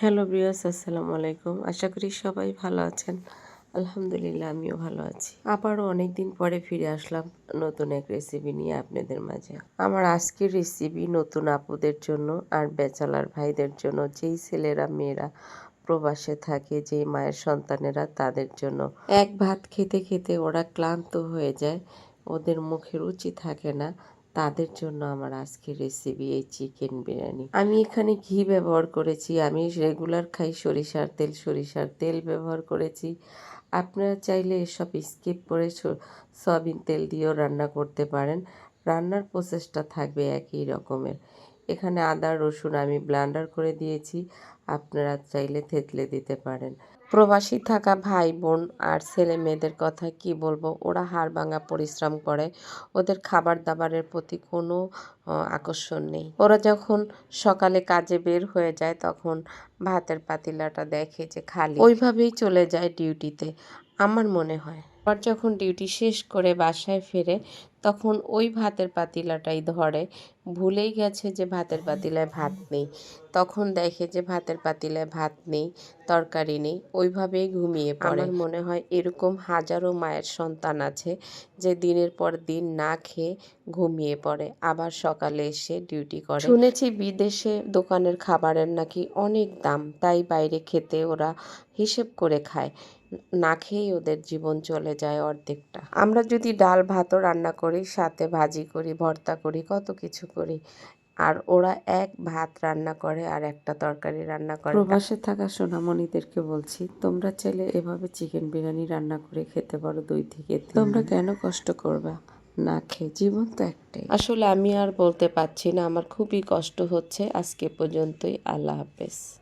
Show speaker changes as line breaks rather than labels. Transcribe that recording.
Hello বিয়াস আসসালামু আলাইকুম। আশা করি সবাই ভালো আছেন। আলহামদুলিল্লাহ, আমিও ভালো আছি। আবারও অনেক দিন পরে ফিরে আসলাম নতুন এক রেসিপি নিয়ে আপনাদের মাঝে। আমার আজকের রেসিপি নতুন আপুদের জন্য আর বেচালার ভাইদের জন্য, যেই ছেলেরা, মেয়েরা প্রবাসে থাকে, যেই মায়ের সন্তানেরা, তাদের জন্য। এক ভাত খেতে খেতে ওরা ক্লান্ত হয়ে যায়। ওদের মুখে রুচি থাকে না। তাদের জন্য আমার আজকের রেসিপি এই চিকেন বিরিয়ানি। আমি এখানে ঘি ব্যবহার করেছি, আমি রেগুলার খাই সরিষার তেল সরিষার তেল ব্যবহার করেছি। আপনারা চাইলে এসব স্কিপ করে সয়াবিন তেল দিয়েও রান্না করতে পারেন। রান্নার প্রসেসটা থাকবে একই রকমের। এখানে আদা, রসুন আমি ব্লান্ডার করে দিয়েছি। আপনারা চাইলে থেতলে দিতে পারেন। প্রবাসী থাকা ভাই বোন আর ছেলে মেয়েদের কথা কি বলব? ওরা হাড় ভাঙা পরিশ্রম করে। ওদের খাবার দাবারের প্রতি কোনো আকর্ষণ নেই। ওরা যখন সকালে কাজে বের হয়ে যায়, তখন ভাতের পাতিলাটা দেখে যে খালি। ওইভাবেই চলে যায় ডিউটিতে, আমার মনে হয়। আবার যখন ডিউটি শেষ করে বাসায় ফেরে, তখন ওই ভাতের পাতিলাটাই ধরে। ভুলেই গেছে যে ভাতের পাতিলায় ভাত নেই। তখন দেখে যে ভাতের পাতিলায় ভাত নেই তরকারি নেই ওইভাবেই ঘুমিয়ে পড়ে। আমার মনে হয় এরকম হাজারো মায়ের সন্তান আছে যে দিনের পর দিন না খেয়ে ঘুমিয়ে পড়ে আবার সকালে এসে ডিউটি করে। শুনেছি বিদেশে দোকানের খাবারের নাকি অনেক দাম তাই বাইরে খেতে ওরা হিসেব করে খায়। না খেয়েই ওদের জীবন চলে যায় অর্ধেকটা। আমরা যদি ডাল ভাতও রান্না করি সাথে ভাজি করি ভর্তা করি কত কিছু করি। আর ওরা এক ভাত রান্না করে আর একটা তরকারি রান্না করে। প্রবাসে থাকা সোনামণিদেরকে বলছি তোমরা চাইলে এভাবে চিকেন বিরিয়ানি রান্না করে খেতে পারো দুই থেকে তোমরা কেন কষ্ট করবে? না খেয়ে জীবন তো একটাই। আসলে আমি আর বলতে পারছি না আমার খুবই কষ্ট হচ্ছে। আজকে পর্যন্তই আল্লাহ হাফেজ।